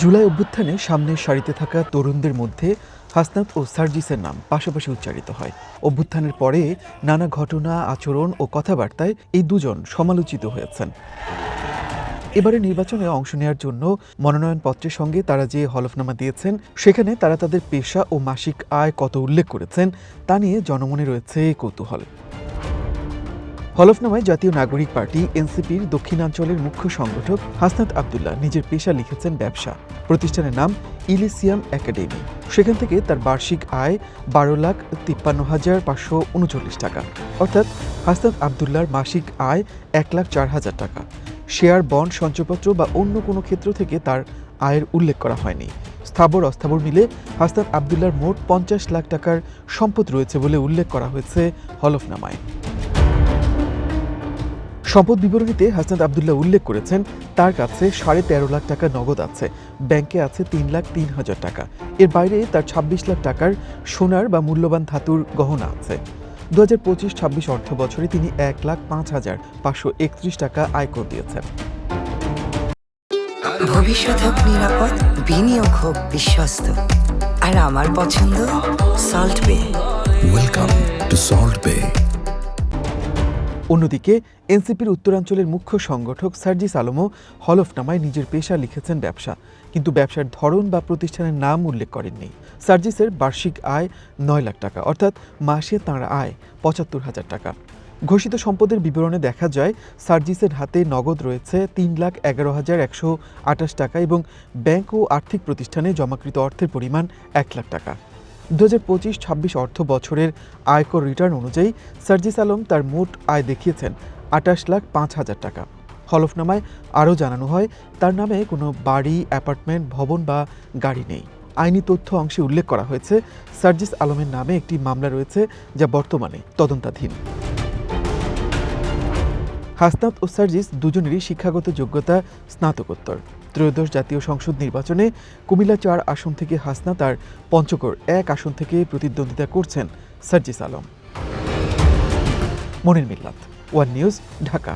জুলাই অভ্যুত্থানে সামনের সারিতে থাকা তরুণদের মধ্যে হাসনাত ও সার্জিসের নাম পাশাপাশি উচ্চারিত হয়। অভ্যুত্থানের পরে নানা ঘটনা, আচরণ ও কথাবার্তায় এই দুজন সমালোচিত হয়েছেন। এবারে নির্বাচনে অংশ নেওয়ার জন্য মনোনয়নপত্রের সঙ্গে তারা যে হলফনামা দিয়েছেন, সেখানে তারা তাদের পেশা ও মাসিক আয় কত উল্লেখ করেছেন, তা নিয়ে জনমনে রয়েছে কৌতূহল। হলফনামায় জাতীয় নাগরিক পার্টি, এনসিপির দক্ষিণাঞ্চলের মুখ্য সংগঠক হাসনাত আবদুল্লাহ নিজের পেশা লিখেছেন ব্যবসা। প্রতিষ্ঠানের নাম ইলিসিয়াম একাডেমি। সেখান থেকে তার বার্ষিক আয় বারো লাখ তিপ্পান্ন হাজার পাঁচশো উনচল্লিশ টাকা। অর্থাৎ হাসনাত আবদুল্লাহর মাসিক আয় এক লাখ চার হাজার টাকা। শেয়ার, বন্ড, সঞ্চয়পত্র বা অন্য কোনো ক্ষেত্র থেকে তার আয়ের উল্লেখ করা হয়নি। স্থাবর, অস্থাবর মিলে হাসনাত আবদুল্লাহর মোট পঞ্চাশ লাখ টাকার সম্পদ রয়েছে বলে উল্লেখ করা হয়েছে হলফনামায়। সম্পদ বিবরণীতে হাসনাত আবদুল্লাহ উল্লেখ করেছেন তার কাছে সাড়ে তেরো লাখ টাকা নগদ আছে ব্যাংকে আছে তিন লাখ তিন হাজার টাকা। এর বাইরে তার ছাব্বিশ লাখ টাকার সোনার বা মূল্যবান ধাতুর গহনা আছে। দু হাজার পঁচিশ ছাব্বিশ অর্থ বছরে তিনি এক লাখ পাঁচ হাজার পাঁচশো একত্রিশ টাকা আয়কর দিয়েছেন। ভবিষ্যৎ হোক নিরাপদ বিনিয়োগ হোক বিশ্বস্ত। আর আমার পছন্দ সল্ট বে Welcome to Salt Bay. অন্যদিকে, এনসিপির উত্তরাঞ্চলের মুখ্য সংগঠক সার্জিস আলমও হলফনামায় নিজের পেশা লিখেছেন ব্যবসা, কিন্তু ব্যবসার ধরন বা প্রতিষ্ঠানের নাম উল্লেখ করেননি। সার্জিসের বার্ষিক আয় নয় লাখ টাকা, অর্থাৎ মাসে তাঁর আয় পঁচাত্তর হাজার টাকা। ঘোষিত সম্পদের বিবরণে দেখা যায়, সার্জিসের হাতে নগদ রয়েছে তিন লাখ এগারো হাজার একশো আঠাশ টাকা এবং ব্যাংক ও আর্থিক প্রতিষ্ঠানে জমাকৃত অর্থের পরিমাণ এক লাখ টাকা। দু হাজার পঁচিশ, ছাব্বিশ অর্থ বছরের আয়কর রিটার্ন অনুযায়ী সার্জিস আলম তার মোট আয় দেখিয়েছেন আটাশ লাখ পাঁচ হাজার টাকা। হলফনামায় আরও জানানো হয়, তার নামে কোনো বাড়ি, অ্যাপার্টমেন্ট, ভবন বা গাড়ি নেই। আইনি তথ্য অংশে উল্লেখ করা হয়েছে, সার্জিস আলমের নামে একটি মামলা রয়েছে যা বর্তমানে তদন্তাধীন। হাসনাত ও সার্জিস দুজনেরই শিক্ষাগত যোগ্যতা স্নাতকোত্তর। ত্রয়োদশ জাতীয় সংসদ নির্বাচনে কুমিল্লা চার আসন থেকে হাসনা তার পঞ্চগড় এক আসন থেকে প্রতিদ্বন্দ্বিতা করছেন সার্জিস আলম। মনির মিল্লাত, ওয়ান নিউজ, ঢাকা।